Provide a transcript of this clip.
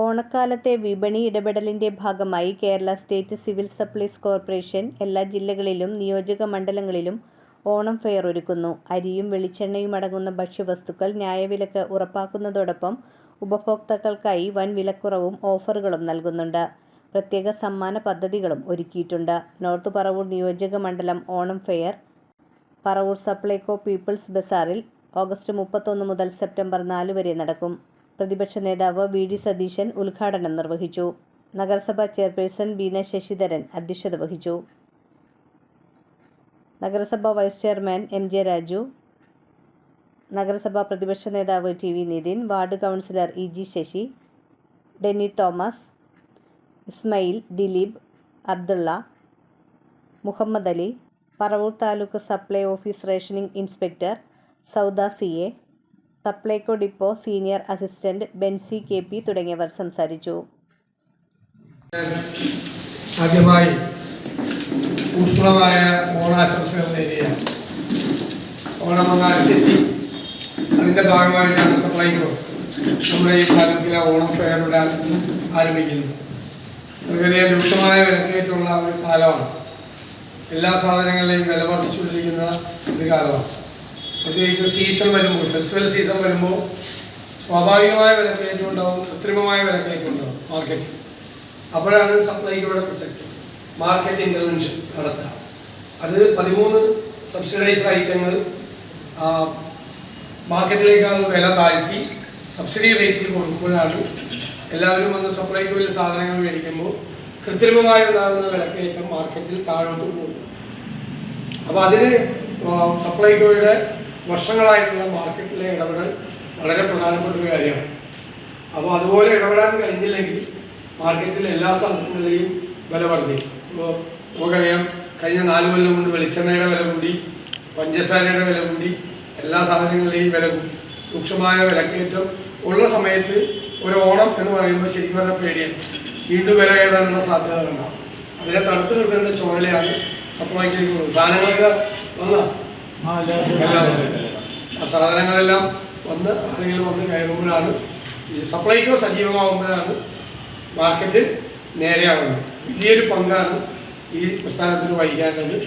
ഓണക്കാലത്തെ വിപണി ഇടപെടലിന്റെ ഭാഗമായി Kerala state civil supplies corporation എല്ലാ ജില്ലകളിലും നിയോജക മണ്ഡലങ്ങളിലും ഓണം ഫെയർ ഒരുക്കുന്നു. അരിയും വെളിച്ചെണ്ണയും അടങ്ങുന്ന ഭക്ഷ്യവസ്തുക്കൾ ന്യായവിലക്ക് ഉറപ്പാക്കുന്നതോടൊപ്പം ഉപഭോക്താക്കൾക്കായി വൻ വിലക്കുറവും ഓഫറുകളും നൽകുന്നുണ്ട്. പ്രത്യേക സമ്മാന പദ്ധതികളും ഒരുക്കിയിട്ടുണ്ട്. നോർത്ത് പറവൂർ നിയോജക മണ്ഡലം Onam fair Paravur Supplyco people's ബസാറിൽ August മുപ്പത്തൊന്ന് മുതൽ സെപ്റ്റംബർ നാല് വരെ നടക്കും. പ്രതിപക്ഷ നേതാവ് വി. ഡി. സതീശൻ ഉദ്ഘാടനം നിർവഹിച്ചു. നഗരസഭാ ചെയർപേഴ്സൺ ബീന ശശിധരൻ അധ്യക്ഷത വഹിച്ചു. നഗരസഭാ vice chairman M. J. Raju, നഗരസഭാ പ്രതിപക്ഷ നേതാവ് T. V. Nithin, ward councillor E. G. Sasi, Denny Thomas, Ismail, Dileep, Abdulla, Muhammad Ali, Paravur taluk supply office rationing inspector Sauda C. A, Supplyco depot senior assistant Benzy K. P തുടങ്ങിയവർ സംസാരിച്ചു. ആദ്യമായി ഊഷ്മളമായ ഓണാശംസകൾ നേരുകയാണ്. ഓണം വന്നാലെത്തി അതിന്റെ ഭാഗമായിട്ടാണ് സപ്ലൈകോ നമ്മുടെ ഈ താലൂക്കിലെ ഓണം ഫെയർ ഇവിടെ ആരംഭിക്കുന്നത് വളരെ രൂക്ഷമായ വിലക്കേറ്റുള്ള ഒരു കാലമാണ്. എല്ലാ സാധനങ്ങളുടെയും വില വർദ്ധിച്ചുകൊണ്ടിരിക്കുന്ന ഒരു കാലമാണ്. പ്രത്യേകിച്ച് സീസൺ വരുമ്പോൾ ഫെസ്റ്റിവൽ സീസൺ വരുമ്പോൾ സ്വാഭാവികമായ വിലക്കയറ്റം ഉണ്ടാവും കൃത്രിമമായ വിലക്കയറ്റം ഉണ്ടാവും മാർക്കറ്റിൽ അപ്പോഴാണ് സപ്ലൈക്കോടെ പ്രസക്തി. മാർക്കറ്റ് ഇന്റർവെൻഷൻ നടത്തുക. അത് പതിമൂന്ന് സബ്സിഡൈസ്ഡ് ഐറ്റങ്ങൾ മാർക്കറ്റിലേക്കാണ് വില താഴ്ത്തി സബ്സിഡി റേറ്റിൽ കൊടുക്കുമ്പോഴാണ് എല്ലാവരും വന്ന് സപ്ലൈക്കോയിൽ സാധനങ്ങൾ മേടിക്കുമ്പോൾ കൃത്രിമമായി ഉണ്ടാകുന്ന വിലക്കയറ്റം മാർക്കറ്റിൽ താഴോട്ട് പോകും. അപ്പോൾ അതിന് സപ്ലൈകോയുടെ വർഷങ്ങളായിട്ടുള്ള മാർക്കറ്റിലെ ഇടപെടൽ വളരെ പ്രധാനപ്പെട്ട ഒരു കാര്യമാണ്. അപ്പോൾ അതുപോലെ ഇടപെടാൻ കഴിഞ്ഞില്ലെങ്കിൽ മാർക്കറ്റിലെ എല്ലാ സാധനങ്ങളുടെയും വില വർദ്ധിക്കും. ഇപ്പോൾ നമുക്കറിയാം കഴിഞ്ഞ നാല് കൊല്ലം കൊണ്ട് വെളിച്ചെണ്ണയുടെ വില കൂടി പഞ്ചസാരയുടെ വില കൂടി എല്ലാ സാധനങ്ങളുടെയും വില കൂടി. രൂക്ഷമായ വിലക്കയറ്റം ഉള്ള സമയത്ത് ഒരു ഓണം എന്ന് പറയുമ്പോൾ ശരിക്കും പറഞ്ഞാൽ പേടിയാണ്. വീണ്ടും വില കയറാനുള്ള സാധ്യത അതിനെ തടുത്തു നിർത്തേണ്ട ചുമതലയാണ് സപ്ലൈക്ക് സാധനങ്ങൾക്ക് വന്ന എല്ലാം സാധനങ്ങളെല്ലാം വന്ന് ആളുകൾ വന്ന് കയറുമ്പോഴാണ് ഈ സപ്ലൈക്കോ സജീവമാകുമ്പോഴാണ് മാർക്കറ്റ് നേരെയാവുന്നത് വലിയൊരു പങ്കാണ് ഈ പ്രസ്ഥാനത്തിന് വഹിക്കാനുള്ളത്.